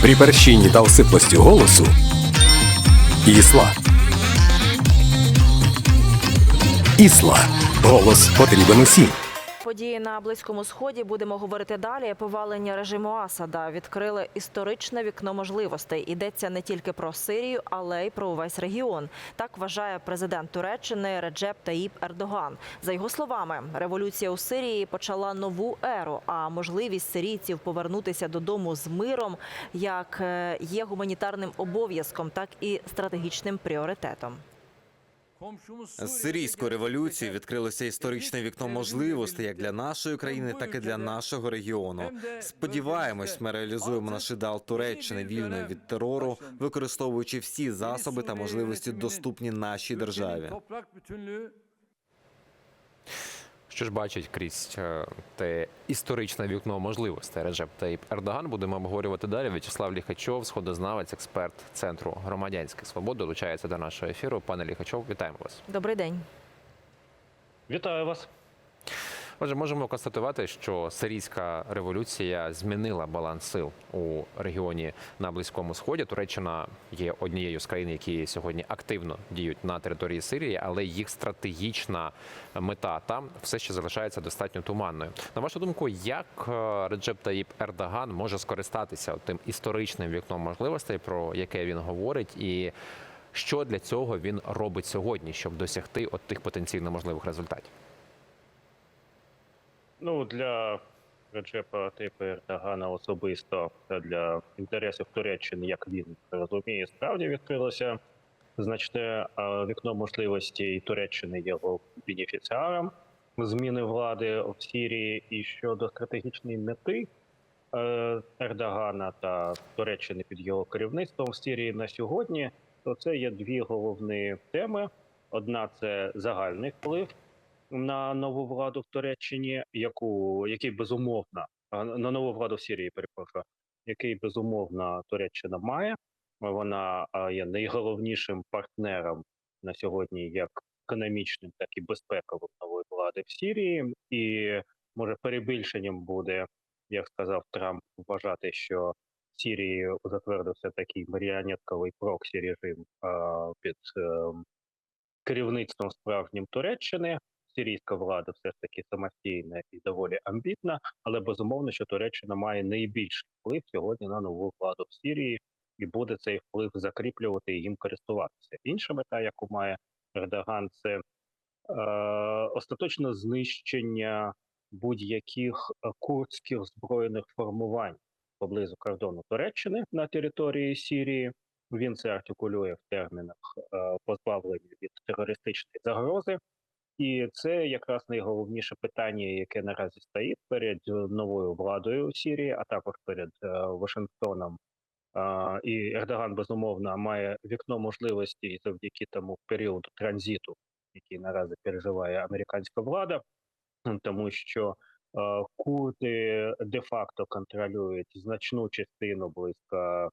При перщині та осиплості голосу Ісла. Ісла. Голос потрібен усім. Події на близькому сході будемо говорити далі. Повалення режиму Асада відкрили історичне вікно можливостей. Йдеться не тільки про Сирію, але й про увесь регіон. Так вважає президент Туреччини Реджеп Таїп Ердоган. За його словами, революція у Сирії почала нову еру. А можливість сирійців повернутися додому з миром як е, є гуманітарним обов'язком, так і стратегічним пріоритетом. З сирійською революцією відкрилося історичне вікно можливостей як для нашої країни, так і для нашого регіону. Сподіваємось, ми реалізуємо наш ідеал Туреччини вільної від терору, використовуючи всі засоби та можливості, доступні нашій державі. Що ж бачить крізь е, те історичне вікно можливостей Реджеп Тейп Ердоган. Будемо обговорювати далі. В'ячеслав Ліхачов, сходознавець, експерт центру громадянських свобод, долучається до нашого ефіру. Пане Ліхачов, вітаємо вас. Добрий день. Вітаю вас. Отже, можемо констатувати, що сирійська революція змінила баланс сил у регіоні на близькому сході. Туреччина є однією з країн, які сьогодні активно діють на території Сирії, але їх стратегічна мета там все ще залишається достатньо туманною. На вашу думку, як е, Реджеп Таїп Ердоган може скористатися тим історичним вікном можливостей, про яке він говорить, і що для цього він робить сьогодні, щоб досягти от тих потенційно можливих результатів? Ну для Реджепа Типа Ердогана особисто для інтересів Туреччини, як він розуміє, справді відкрилося значне вікно можливостей Туреччини його бенефіціарам зміни влади в Сірії. І щодо стратегічної мети е, Ердогана та Туреччини під його керівництвом в Сирії на сьогодні, то це є дві головні теми. Одна це загальний вплив на нову владу в Туреччині, яку який безумовно на нову владу в Сирії, перепрошую, який безумовно Туреччина має. Вона є найголовнішим партнером на сьогодні, як економічним, так і безпековим нової влади в Сирії, і може перебільшенням буде, як сказав Трамп, вважати, що в Сирії затвердився такий маріонетковий проксі режим під е, керівництвом справжнім Туреччини сирійська влада все ж таки самостійна і доволі амбітна, але безумовно, що Туреччина має найбільший вплив сьогодні на нову владу в Сирії, і буде цей вплив закріплювати і їм користуватися. Інша мета, яку має Ердоган, це е, остаточне знищення будь-яких е, курдських збройних формувань поблизу кордону Туреччини на території Сирії. Він це артикулює в термінах е, позбавлення від терористичної загрози. І це якраз найголовніше питання, яке наразі стоїть перед е, новою владою Сірії, а також перед е, Вашингтоном. І Ердоган безумовно має вікно можливості завдяки тому періоду транзиту, який наразі переживає американська влада, тому що е, курди де-факто контролюють значну частину близько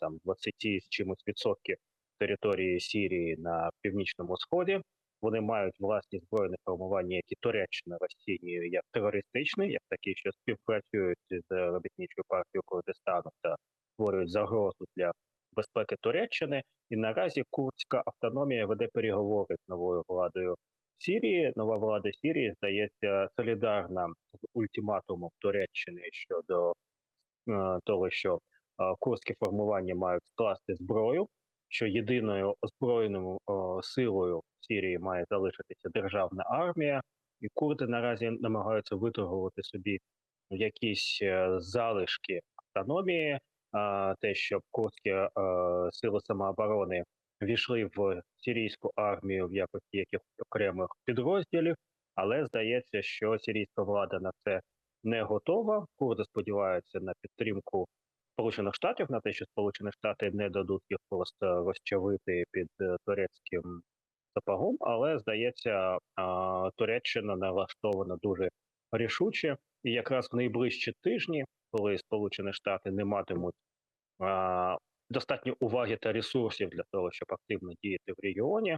там 20 з чимось відсотків території Сірії на північному сході. Вони мають власні збройні формування, які Туреччина розцінює як терористичні, як такі, що співпрацюють з робітничою партією Курдистану та створюють загрозу для безпеки Туреччини. І наразі курдська автономія веде переговори з новою владою Сірії. Нова влада Сірії здається солідарна з ультиматумом Туреччини щодо е, того, що е, курдські формування мають скласти зброю що єдиною озброєною силою в Сірії має залишитися державна армія, і курди наразі намагаються виторгувати собі якісь е, залишки автономії, те, щоб курдські е, сили самооборони війшли в сирійську армію в якості якихось окремих підрозділів, але здається, що сирійська влада на це не готова. Курди сподіваються на підтримку Сполучених Штатів на те, що Сполучені Штати не дадуть їх просто розчавити під е, турецьким сапогом, але здається, Туреччина налаштована дуже рішуче, і якраз в найближчі тижні, коли Сполучені Штати не матимуть достатньо уваги та ресурсів для того, щоб активно діяти в регіоні,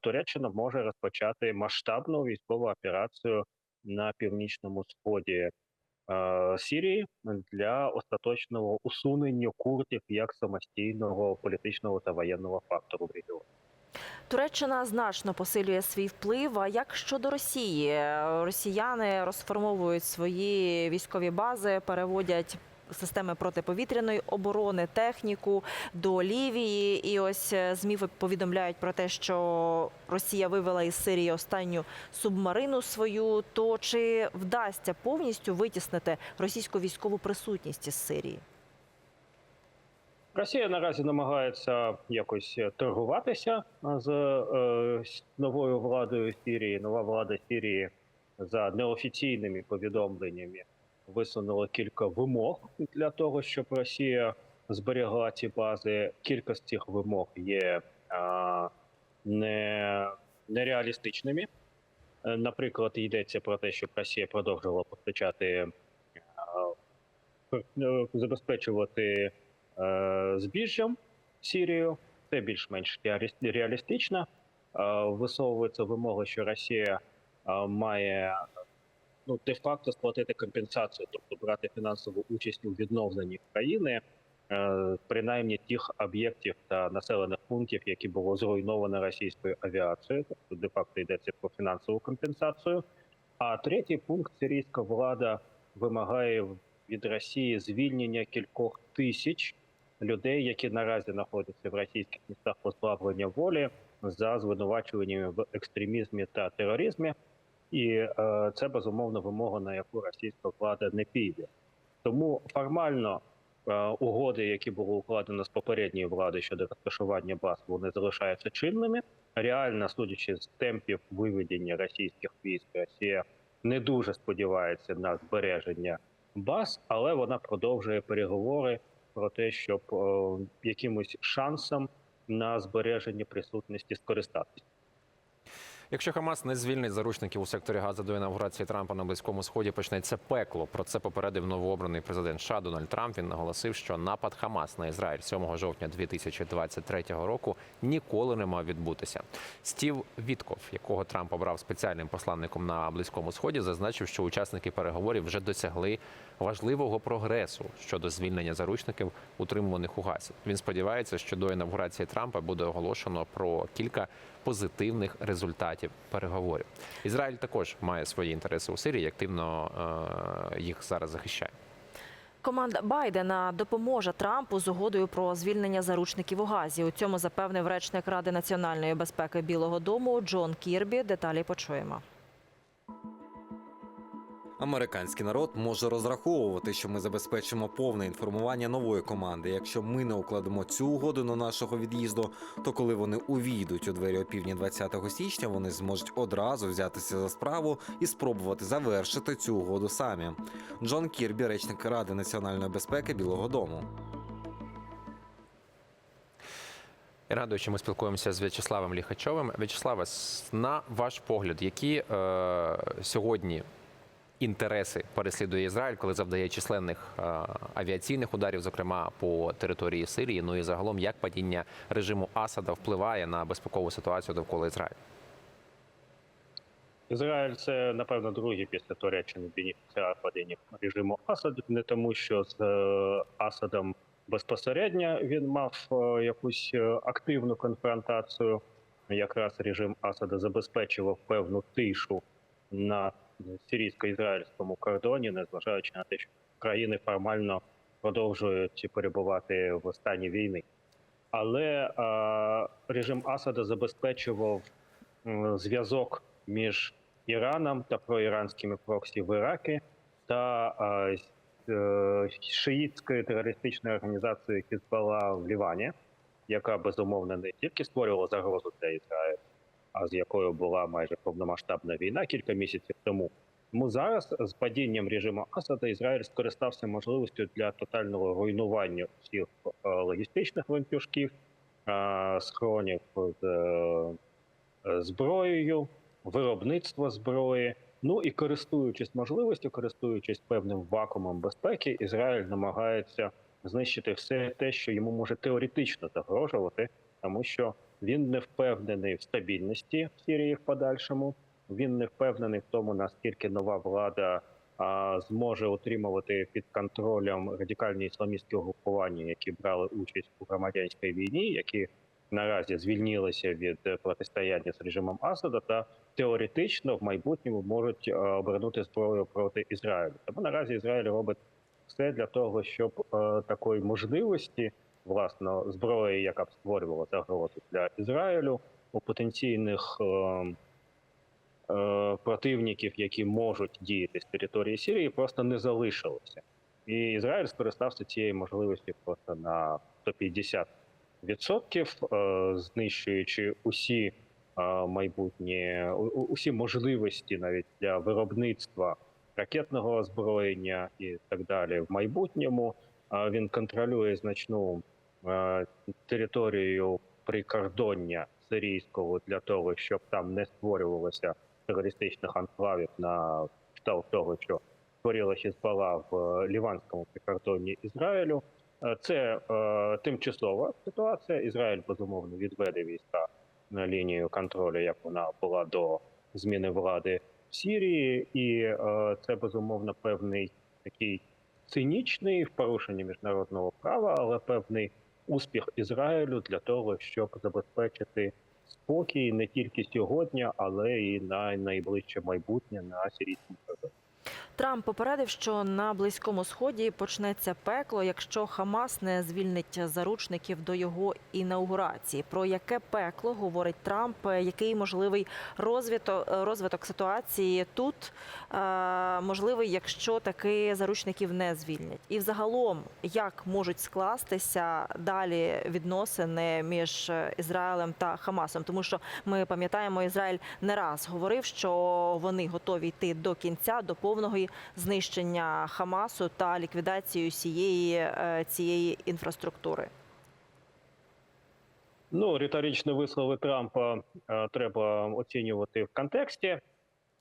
Туреччина може розпочати масштабну військову операцію на північному сході е, Сірії для остаточного усунення курдів як самостійного політичного та воєнного фактору в регіоні. Туреччина значно посилює свій вплив. А як щодо Росії? Росіяни розформовують свої військові бази, переводять системи протиповітряної оборони, техніку до Лівії. І ось е, ЗМІ повідомляють про те, що Росія вивела із Сирії останню субмарину свою. То чи вдасться повністю витіснити російську військову присутність із Сирії? Росія наразі намагається якось торгуватися з е, новою владою Сірії. Нова влада Сірії за неофіційними повідомленнями висунула кілька вимог для того, щоб Росія зберегла ці бази. Кілька з цих вимог є а, не, нереалістичними. Е, Наприклад, йдеться про те, щоб Росія продовжувала постачати е, забезпечувати е, збіжжям Сірію. Це більш-менш реалістично. Висовується вимога, що Росія має ну, де-факто сплатити компенсацію, тобто брати фінансову участь у відновленні країни, е, принаймні тих об'єктів та населених пунктів, які було зруйновано російською авіацією, тобто де-факто йдеться про фінансову компенсацію. А третій пункт сирійська влада вимагає від Росії звільнення кількох тисяч людей, які наразі знаходяться в російських містах позбавлення волі за звинувачуваннями в екстремізмі та тероризмі. І е, це безумовно вимога, на яку російська влада не піде. Тому формально е, угоди, які були укладені з попередньої влади щодо розташування баз, вони залишаються чинними. Реально, судячи з темпів виведення російських військ, Росія не дуже сподівається на збереження баз, але вона продовжує переговори про те, щоб е, якимось шансом на збереження присутності скористатися. Якщо Хамас не звільнить заручників у секторі Газа до інавгурації Трампа на близькому сході, почнеться пекло. Про це попередив новообраний президент США Дональд Трамп. Він наголосив, що напад Хамас на Ізраїль 7 жовтня 2023 року ніколи не мав відбутися. Стів Вітков, якого Трамп обрав спеціальним посланником на близькому сході, зазначив, що учасники переговорів вже досягли важливого прогресу щодо звільнення заручників, утримуваних у Газі. Він сподівається, що до інавгурації Трампа буде оголошено про кілька позитивних результатів переговорів. Ізраїль також має свої інтереси у Сирії, і активно е, їх зараз захищає. Команда Байдена допоможе Трампу з угодою про звільнення заручників у Газі. У цьому запевнив речник Ради національної безпеки Білого Дому Джон Кірбі. Деталі почуємо. Американський народ може розраховувати, що ми забезпечимо повне інформування нової команди. Якщо ми не укладемо цю угоду до нашого від'їзду, то коли вони увійдуть у двері опівдні 20 січня, вони зможуть одразу взятися за справу і спробувати завершити цю угоду самі. Джон Кірбі, речник Ради національної безпеки Білого Дому. Радую, що ми спілкуємося з В'ячеславом Ліхачовим. В'ячеславе, на ваш погляд, які е, сьогодні інтереси переслідує Ізраїль, коли завдає численних е, авіаційних ударів, зокрема по території Сирії? Ну і загалом, як падіння режиму Асада впливає на безпекову ситуацію довкола Ізраїлю? Ізраїль це напевно другий після Туреччини бенефіціар падіння режиму Асад, не тому, що з е, Асадом безпосередньо він мав е, якусь активну конфронтацію. Якраз режим Асада забезпечував певну тишу на сирійсько-ізраїльському кордоні, незважаючи на те, що країни формально продовжують перебувати в стані війни. Але е, режим Асада забезпечував зв'язок між Іраном та проіранськими проксі в Іракі та з- е, шиїтською терористичною організацією Хізбалла в Лівані, яка безумовно не тільки створювала загрозу для Ізраїлю, а з якою була майже повномасштабна війна кілька місяців тому. Тому зараз з падінням режиму Асада Ізраїль скористався можливістю для тотального руйнування всіх е, логістичних ланцюжків, е, схронів з е, зброєю, виробництво зброї. Ну і користуючись можливістю, користуючись певним вакуумом безпеки, Ізраїль намагається знищити все те, що йому може теоретично загрожувати, тому що він не впевнений в стабільності в Сирії в подальшому. Він не впевнений в тому, наскільки нова влада а, зможе утримувати під контролем радикальні ісламістські угрупування, які брали участь у громадянській війні, які наразі звільнилися від е, протистояння з режимом Асада, та теоретично в майбутньому можуть е, обернути зброю проти Ізраїлю. Тому наразі Ізраїль робить все для того, щоб е, такої можливості власно зброї, яка б створювала загрозу для Ізраїлю у потенційних. Е, е, противників, які можуть діяти з території Сирії, просто не залишилося. І Ізраїль скористався цією можливістю просто на 150%, е, знищуючи усі е, майбутні усі можливості навіть для виробництва ракетного озброєння і так далі в майбутньому. Він контролює значну територію прикордоння сирійського для того, щоб там не створювалося терористичних анклавів на кшталт того, що створила Хізбалла в е, ліванському прикордонні Ізраїлю. Е, Це е, тимчасова ситуація. Ізраїль безумовно відведе війська на лінію контролю, як вона була до зміни влади в Сірії, і е, це безумовно певний такий цинічний в порушенні міжнародного права, але певний успіх Ізраїлю для того, щоб забезпечити спокій не тільки сьогодні, але і на найближче майбутнє на сирійському. Трамп попередив, що на близькому сході почнеться пекло, якщо Хамас не звільнить заручників до його інаугурації. Про яке пекло говорить Трамп? Який можливий розвиток, розвиток ситуації тут можливий, якщо таки заручників не звільнять? І взагалом, як можуть скластися далі відносини між Ізраїлем та Хамасом? Тому що ми пам'ятаємо, Ізраїль не раз говорив, що вони готові йти до кінця, до повного знищення Хамасу та ліквідацію цієї, е, цієї інфраструктури. Ну, риторичні вислови Трампа е, треба оцінювати в контексті.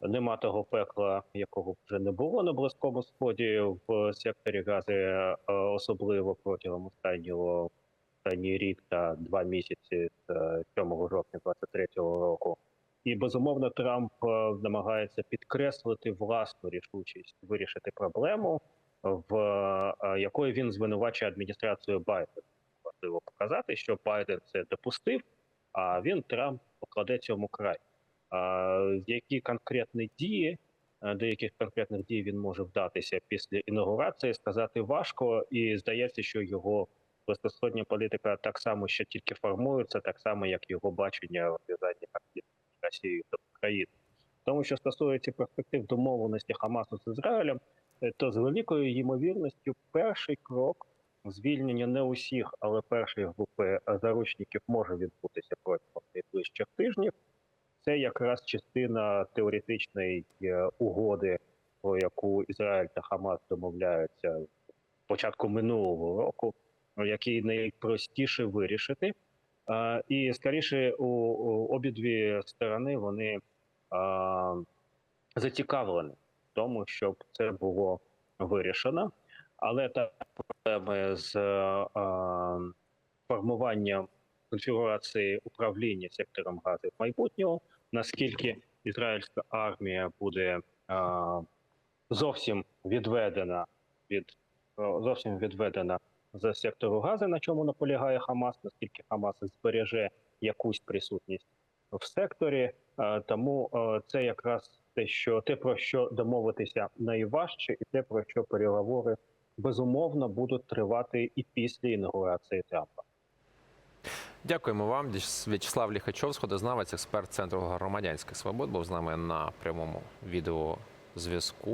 Нема того пекла, якого вже не було на близькому сході в секторі Гази, е, особливо протягом останнього останній рік та два місяці з е, 7 жовтня 23-го року. І безумовно Трамп е, намагається підкреслити власну рішучість вирішити проблему, в е, якої він звинувачує адміністрацію Байдена. Важливо показати, що Байден це допустив, а він Трамп покладе цьому край. Які конкретні дії, е, до яких конкретних дій він може вдатися після інаугурації, сказати важко, і здається, що його близькосходня політика так само ще тільки формується, так само як його бачення розв'язання Росією та Україною. Тому що стосується перспектив домовленості Хамасу з Ізраїлем, е, то з великою ймовірністю перший крок звільнення не усіх, але першої групи заручників може відбутися протягом найближчих тижнів. Це якраз частина теоретичної е, угоди, про яку Ізраїль та Хамас домовляються початку минулого року, який найпростіше вирішити. Е, І скоріше у, обидві сторони вони зацікавлені в тому, щоб це було вирішено. Але та проблеми з формуванням конфігурації управління сектором газу в майбутнього, наскільки ізраїльська армія буде зовсім відведена від зовсім відведена з сектору газу, на чому наполягає Хамас, наскільки Хамас збереже якусь присутність в секторі. Е, Тому е, це якраз те, що те, про що домовитися найважче, і те, про що переговори безумовно будуть тривати і після інаугурації Трампа. Дякуємо вам. В'ячеслав Ліхачов, сходознавець, експерт Центру громадянських свобод, був з нами на прямому відеозв'язку.